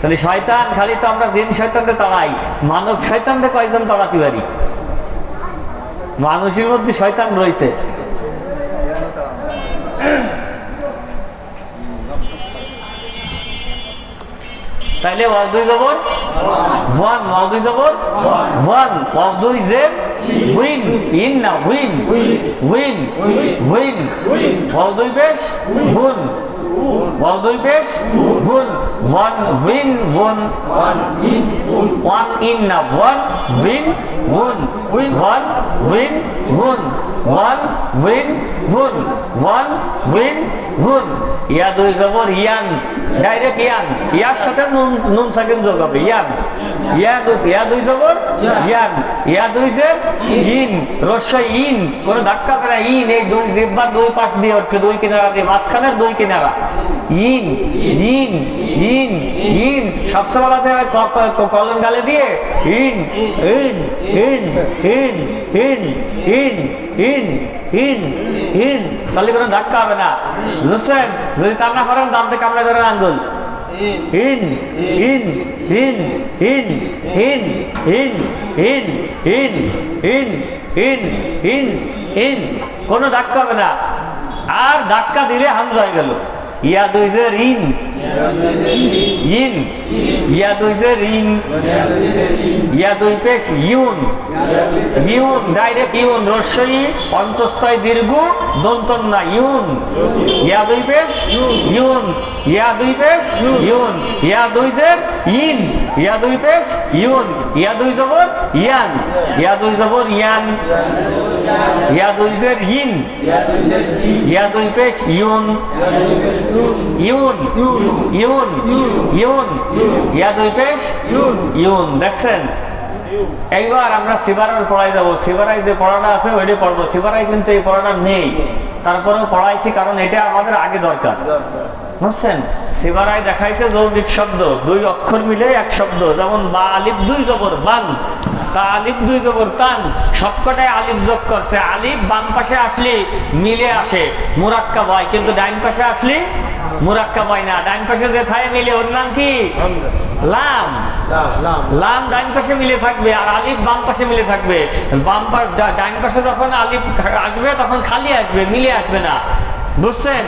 তাহলে শয়তান, খালি তো আমরা জিন শয়তানকে তাড়াই। মানব শয়তানকে কয়জন তাড়াতে পারি? মানুষের মধ্যে শয়তান রয়েছে। তাইলে ওয়াও দুই জবর? ওয়ান। ওয়াও দুই জবর? ওয়ান। ওয়াও দুই জের উইন। ইন না উইন? উইন। উইন। ওয়াও দুই বেশ? ভুন ওয়াও দুই পেশ? ভুন ওয়ান উইন ভুন ওয়ান ইন না, ওয়ান উইন ভুন ওয়ান উইন ভুন ওয়ান উইন ভুন ওয়ান উইন ভুন ইয়া দুই জবর, ইয়ান। ডাইরেক্ট ইয়ান। ইয়ার সাথে নুন নুন সেকেন্ড যোগ হবে, ইয়ান। ইয়া দুই ইয়া দুই জবর, ইয়ান। ইয়া দুই যে ইন রস্যই ইন। কোন ধাক্কা পেরা ইন, এই দুই জিব্বার দুই পাশ দিয়ে হচ্ছে, দুই কিনারা দিয়ে। মাঝখানের দুই কিনারা। ইন হয় দিয়ে কোনো ধাক্কা হবে না যদি তা না করেন ধরেন আঙ্গুল ইন কোনো ধাক্কা হবে না আর ধাক্কা দিলে হামজা হয়ে গেল ইয়া দুই যে রিন ইন। ইয়া দুই যে রিন ইয়া দুই পেশ ইউন। ইউন ডাইরেক্ট ইউন রস্যই অন্তস্থয়, দীর্ঘ দন্তন না ইউন। ইয়া দুই পেশ ইউন। ইয়া দুই পেশ ইউন। ইয়া দুই জের ইন। ইয়া দুই পেশ ইউন। ইয়া দুই জবর ইয়ান। ইয়া দুই জবর ইয়ান। ইয়া দুই জের ইন। ইয়া দুই পেশ ইউন। ইউন। ইউন। ইউন। ইয়া দুই পেশ ইউন। দেখছেন? এইবার আমরা সিবারার পড়াই যাব। সিবারাই যে পড়াটা আছে, ওইটাই পড়ব। সিবারাই কিন্তু এই পড়াটা নেই। তারপরেও পড়াইছি, কারণ এটা আমাদের আগে দরকার। বুঝছেন? সিবারায় দেখাইছে যৌগিক শব্দ। দুই অক্ষর মিলে এক শব্দ। যেমন বা আলিফ, দুই জবর, বান। তা আলিফ দুই জবর তান সবকটাই আলিফ যোগ করছে। আলিফ বাম পাশে আসলে মিলে আসে, মুরাক্কা হয় কিন্তু ডাইন পাশে আসলে মুরাক্কা হয় না। ডাইন পাশে যে থায় মিলে, ওর নাম কি? লাম। লাম ডাইন পাশে মিলে থাকবে আর আলিফ বাম পাশে মিলে থাকবে। বাম ডাইন পাশে যখন আলিফ আসবে, তখন খালি আসবে, মিলে আসবে না। বুঝছেন?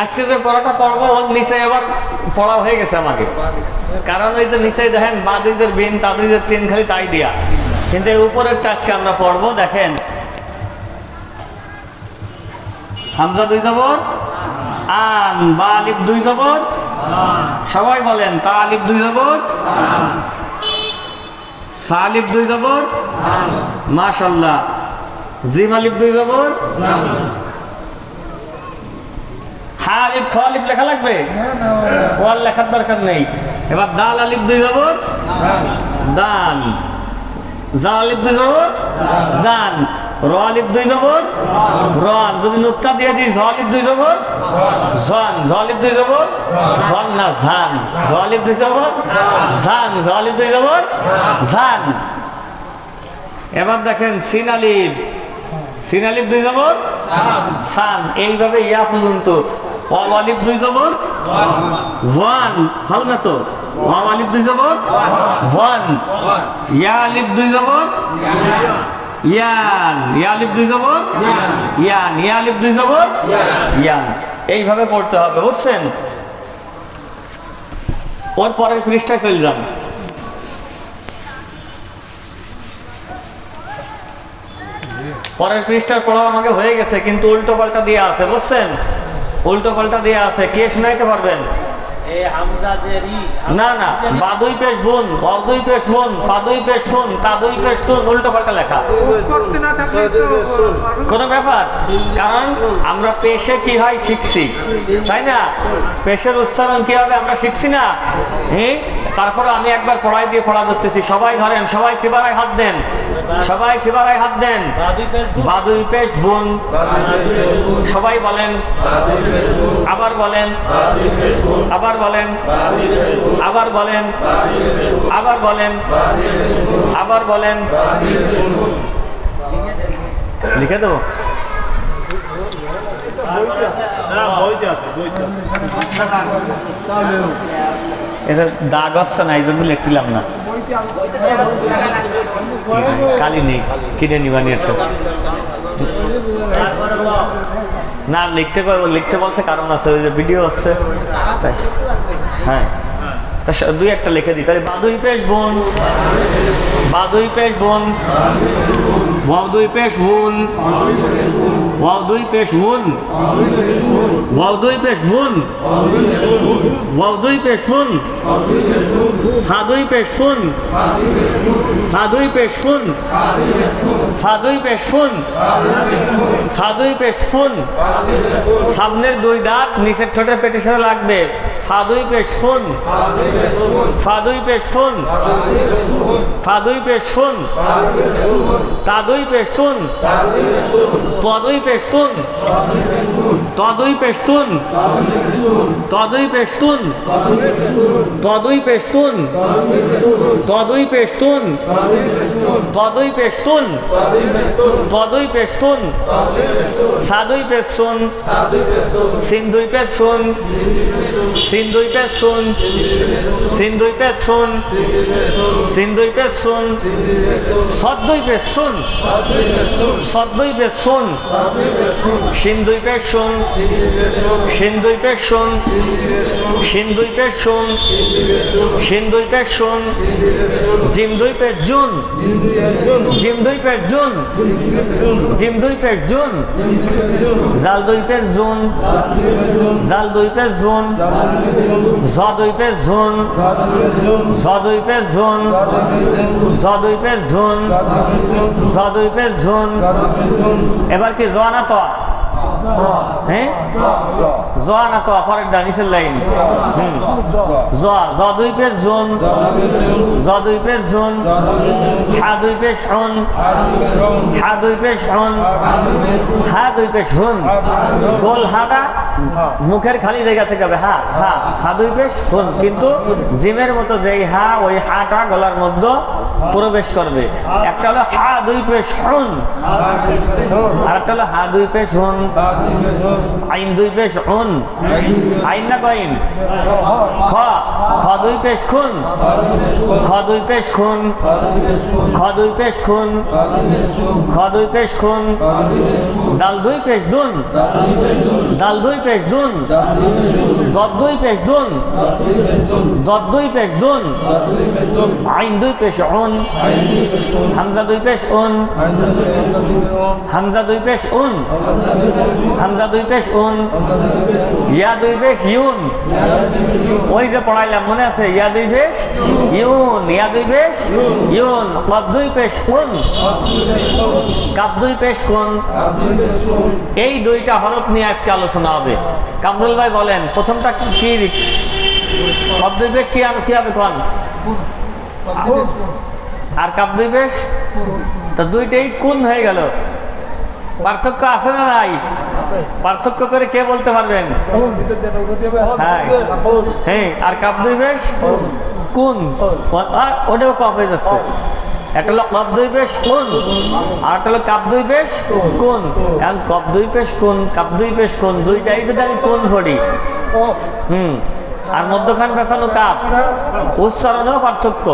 আজকে যে পড়াটা পড়ব, ওর নিচে এবার পড়া হয়ে গেছে আমাকে। কারণ ওই যে নিচে দেখেন বাদিজের বিন তাদিজের তিন, খালি তাই দিয়া। কিন্তু এই উপরেরটা আজকে আমরা পড়ব, দেখেন। হামজা দুই জবর? আন, বা আলিফ দুই জবর? সবাই বলেন, তা আলিফ দুই জবর? সালিফ দুই জবর? মাশাল্লাহ জিম আলিফ দুই জবর? হা আলিফ খ আলিফ লেখা লাগবে? ওয়াল লেখার দরকার নেই। এবার দাল আলিফ দুই জবর? দান আলিফ দুই জবর? জান র আলিফ দুই জবর? রন যদি নুক্তা দিয়ে দিই ঝ দুই জবর? জন ঝ দুই জবর? জন না, ঝান। ঝ দুই জবর? ঝান। ঝ দুই জবর? ঝান। এবার দেখেন সিন আলিফ। সিন আলিফ দুই জবর? সান এইভাবে ইয়া পর্যন্ত। ওয়াও দুই জবর? ওয়ান। হল না তো? ওয়াও আলিফ দুই জবর? ওয়ান। ইয়া আলিফ দুই জবর? ইয়ান ইয়া আলিফ দুই জবর? ইয়ান। ইয়া দুই জবর? ইয়ান। এইভাবে পড়তে হবে বুঝছেন? ওর পরের পৃষ্ঠায় চলে যান। পরের পৃষ্ঠার পড়া আমাকে হয়ে গেছে কিন্তু উল্টো পাল্টা দিয়ে আছে বুঝছেন? উল্টো পাল্টা দিয়ে আছে কে শোনাইতে পারবেন? না না বাদুই পেশ বোন গদুই পেশ বোন ফাদুই পেশ বোন তাদুই পেশ তুন উল্টো পাল্টা লেখা। কোনো ব্যাপার? কারণ আমরা পেশে কি হয় শিখছি তাই না? পেশের উচ্চারণ কি হবে আমরা শিখছি না? হ্যাঁ তারপরে আমি একবার পড়াই দিয়ে পড়া করতেছি সবাই ধরেন, সবাই সিবারায় হাত দেন। সবাই সিবারায় হাত দেন। বাদুই পেশ বোন। সবাই বলেন, আবার বলেন আবার বলেন আবার বলেন আবার বলেন আবার বলেন। লিখে দেবো? এটা দাগ হচ্ছে না, এই জন্য লিখছিলাম না। কালি নেই, কিনে নিবানি একটা। না, লিখতে লিখতে বলছে কারণ আছে, ওই যে ভিডিও হচ্ছে তাই। হ্যাঁ। তা দুই একটা লিখে দিই তাহলে বাদুই পেশ বোন বাদুই পেশ বোন ওয়াও দুই পেশ বোন ওয়াও দুই পেশ বোন ওয়াও দুই পেশ বোন ওয়াও দুই পেশ বোন ফা দুই পেশ বোন ফা দুই পেশ বোন ফা দুই পেশ বোন ফা দুই পেশ ফোন সামনের দুই দাঁত নিচের ঠোঁটের পেটের সাথে লাগবে ফাদুই পেশ ফোন ফাদুই পেশ ফাদুই পেশ ফোন। তাদুই পেশ তুন। তদুই পেশ তুন। তদুই পেশ তুন। তদুই পেশ তুন। তদুই পেশ তুন। তদুই পেশ তুন। তদুই পেশ তুন। তদুই পেশ তুন। সাদুই পেশ শুন সিন্ধুই পেশ শুন সিন্ধুই পেশ শুন সিন্ধুই পেশ শুন সিন্ধুই পেশ শুন সদ্দুই সদ্দুই শুন সিন্ধুই পেশ শুন সিন্ধুই শুন সিন্ধুই পেশ শুন সিন্ধুই শুন জিম দুই পেশ জুন জিম দুই পেশ জুন জিম দুই পেশ জুন জাল দুই পেশ জুন জাল দুই পেশ জুন জ দুই পেশ জুন। সদুইপে জুন। সদুইপে দুই জুন। জ দুই জুন। এবার কি জোয়ানা তো? হ্যাঁ? জোয়ানা তো পরের ডানিসের লাইন। হুম। জ দুই পেশ জুন। জ দুই পেশ জুন। হা দুই পেশ হন। হা দুই পেশ হন। হা দুই পেশ হুন। গোল হাটা মুখের খালি জায়গা থেকে হবে। হা হা হা দুই পেশ হুন। কিন্তু জিমের মতো যেই হা, ওই হাটা গলার মধ্যে প্রবেশ করবে। একটা হলো হা দুই পেশ হুন। আর একটা হলো হা দুই পেশ হুন। আইন দুই পেশ হুন। আইন না কইন খ খ দুই পেশ খুন খ দুই পেশ খুন খ দুই পেশ খুন খ দুই পেশ খুন ডাল দুই পেশ দুন ডাল দুই পেশ দুন দত দুই পেশ দুন দত দুই পেশ দুন আইন দুই পেশ উন হামজা দুই পেশ উন হামজা দুই পেশ উন হামজা দুই পেশ উন ইয়া দুই পেশ ইউন। ওই যে পড়াইলাম মনে আছে? ইয়া দুই পেশ ইউন, ইয়া দুই পেশ ইউন। কব দুই পেশ কোন? কাপ দুই পেশ কোন? এই দুইটা হরফ নিয়ে আজকে আলোচনা হবে। কামরুল ভাই বলেন, প্রথমটা কি কব দুই পেশ কি কি হবে কোন? আর কাপ দুই পেশ? তো দুইটাই কোন হয়ে গেল। পার্থক্য আছে না নাই? পার্থক্য করে কে বলতে পারবেন? হ্যাঁ। হ্যাঁ আর কাপ দুই বেশ? কোন? আর ওটাও কপ হয়ে যাচ্ছে। একটা হলো কপ দুই পেশ কোন? আর একটা হলো কাপ দুই পেশ কোন? এখন কপ দুই পেশ কোন? কাপ দুই পেশ কোন? দুইটাই যদি আমি কোন ধরি? হুম। আর মধ্যখান পেছানো কাপ? উচ্চারণেও পার্থক্য।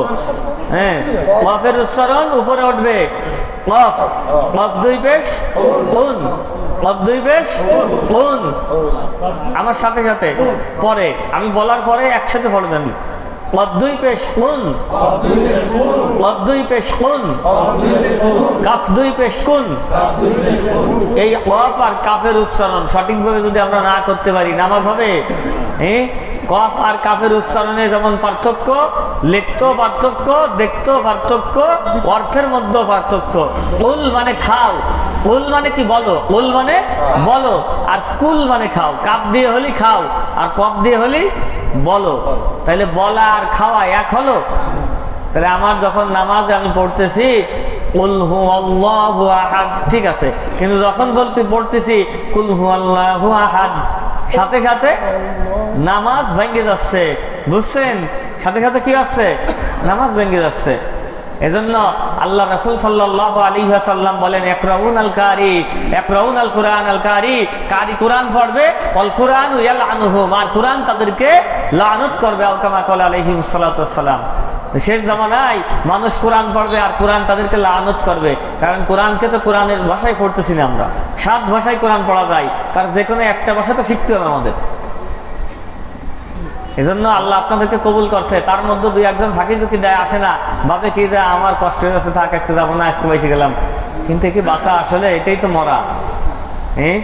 হ্যাঁ। কপের উচ্চারণ উপরে উঠবে। কফ। কফ দুই পেশ কোন? কফ দুই কোন আমার সাথে সাথে, পরে, আমি বলার পরে একসাথে পড়বেন দুই পেশ কোন দুই পেশ কাফ দুই পেশ এই কফ আর কাফের উচ্চারণ, সঠিকভাবে যদি আমরা না করতে পারি, নামাজ হবে? হ্যাঁ কফ আর কাফের উচ্চারণে যেমন পার্থক্য, লিখতেও পার্থক্য, দেখতেও পার্থক্য, অর্থের মধ্যেও পার্থক্য। উল মানে খাও। উল মানে কি বলো? উল মানে বলো। আর কুল মানে খাও। কাপ দিয়ে হলি খাও। আর কপ দিয়ে হলি বলো। তাহলে বলা আর খাওয়া এক হলো? তাহলে আমার যখন নামাজে আমি পড়তেছি কুল হু আল্লাহু আহাদ ঠিক আছে। কিন্তু যখন বলতে পড়তেছি কুল হু আল্লাহু আহাদ সাথে সাথে নামাজ ভেঙে যাচ্ছে। বুঝছেন? সাথে সাথে কি আছে নামাজ ভেঙে যাচ্ছে। এজন্য আল্লাহ রসুল সাল্লাহ আলী সাল্লাম বলেন একরাউন আল কারি একরাউন আল কোরআন আল কারি কারি কোরআন পড়বে অল কোরআন ইয়াল আনুহুম আর কোরআন তাদেরকে লানত করবে আলকামা কল আলহিম সাল্লাম শেষ জামানায় মানুষ কোরআন পড়বে আর কোরআন তাদেরকে লানত করবে, কারণ কোরআনকে তো কোরআনের ভাষায় পড়তেছি না আমরা। সাত ভাষায় কোরআন পড়া যায়, তার যে কোনো একটা ভাষা তো শিখতে হবে আমাদের। এজন্য আল্লাহ আপনাদেরকে কবুল করছে। তার মধ্যে দুই একজন ফাঁকি ঝুঁকি দেয়, আসে না। ভাবে কি যে আমার কষ্ট হয়ে যাচ্ছে থাক আসতে যাব না, আজকে বেশি গেলাম। কিন্তু কি বাসা? আসলে এটাই তো মরা। হ্যাঁ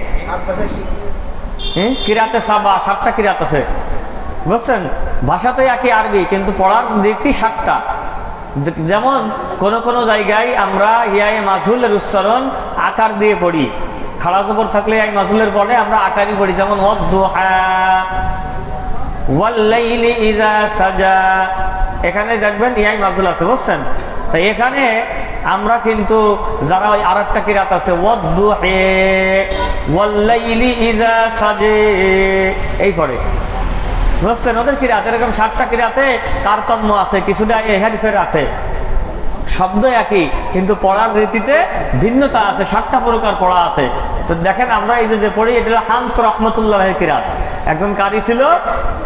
হ্যাঁ কিরাতে সাবা সাতটা কিরাত আছে? বুঝছেন? ভাষা তো একই আরবি, কিন্তু পড়ার দিকটি সাতটা। যেমন কোন কোন জায়গায় আমরা ইয়াই মাঝুলের উচ্চারণ আকার দিয়ে পড়ি। জবর থাকলে এই মাঝুলের পরে আমরা আকারই পড়ি। যেমন ওয়াদ্দুহা সাজা। এখানে দেখবেন ইয়াই মাজুল আছে, বুঝছেন? তো এখানে আমরা কিন্তু যারা ওই আর একটা কিরাত আছে ওয়াল্লাইলি সাজে, এই পড়ে বুঝছেন? ওদের কিরাত, এরকম সাতটা কিরাতে তারতম্য আছে, কিছুটা হেরফের আছে। শব্দ একই, কিন্তু পড়ার রীতিতে ভিন্নতা আছে, সাতটা প্রকার পড়া আছে। তো দেখেন আমরা এই যে যে পড়ি, এটা হলো হামস রহমতুল্লাহ কিরাত। একজন কারি ছিল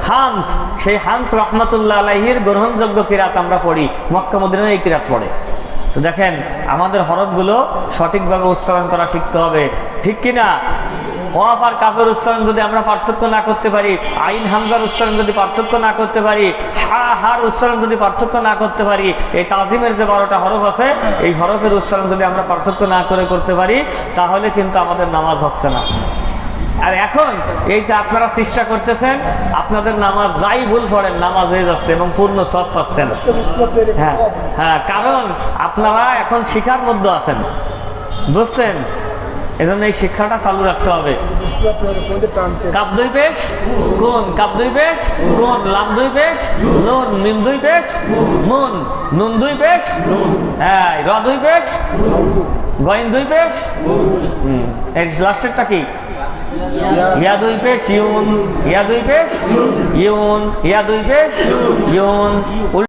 হামস। সেই হামস রহমতুল্লাহ আলাহির গ্রহণযোগ্য কিরাত আমরা পড়ি, মক্কা মদিনার এই কিরাত পড়ে। তো দেখেন, আমাদের হরফগুলো সঠিকভাবে উচ্চারণ করা শিখতে হবে। ঠিক কিনা? কফ আর কাপের উচ্চারণ যদি আমরা পার্থক্য না করতে পারি, আইন হামজার উচ্চারণ যদি পার্থক্য না করতে পারি, হা হার উচ্চারণ যদি পার্থক্য না করতে পারি, এই তাজিমের যে বারোটা হরফ আছে, এই হরফের উচ্চারণ যদি আমরা পার্থক্য না করে করতে পারি, তাহলে কিন্তু আমাদের নামাজ হচ্ছে না। আর এখন এই যে আপনারা চেষ্টা করতেছেন, আপনাদের নামাজ যাই ভুল পড়েন, নামাজ হয়ে যাচ্ছে এবং পূর্ণ সৎ পাচ্ছেন। হ্যাঁ হ্যাঁ কারণ আপনারা এখন শিখার মধ্যে আছেন। বুঝছেন? এজন্য এই শিক্ষাটা চালু রাখতে হবে। পেশ দুই পেশ লাম দুই পেশ দুই পেশ, নুন দুই পেশ হ্যাঁ র দুই পেশ পেশ। এর লাস্টেরটা কি? ইয়া দুই পেশ ইউন ইয়া দুই পেশ ইউন ইয়া দুই পেশ ইউন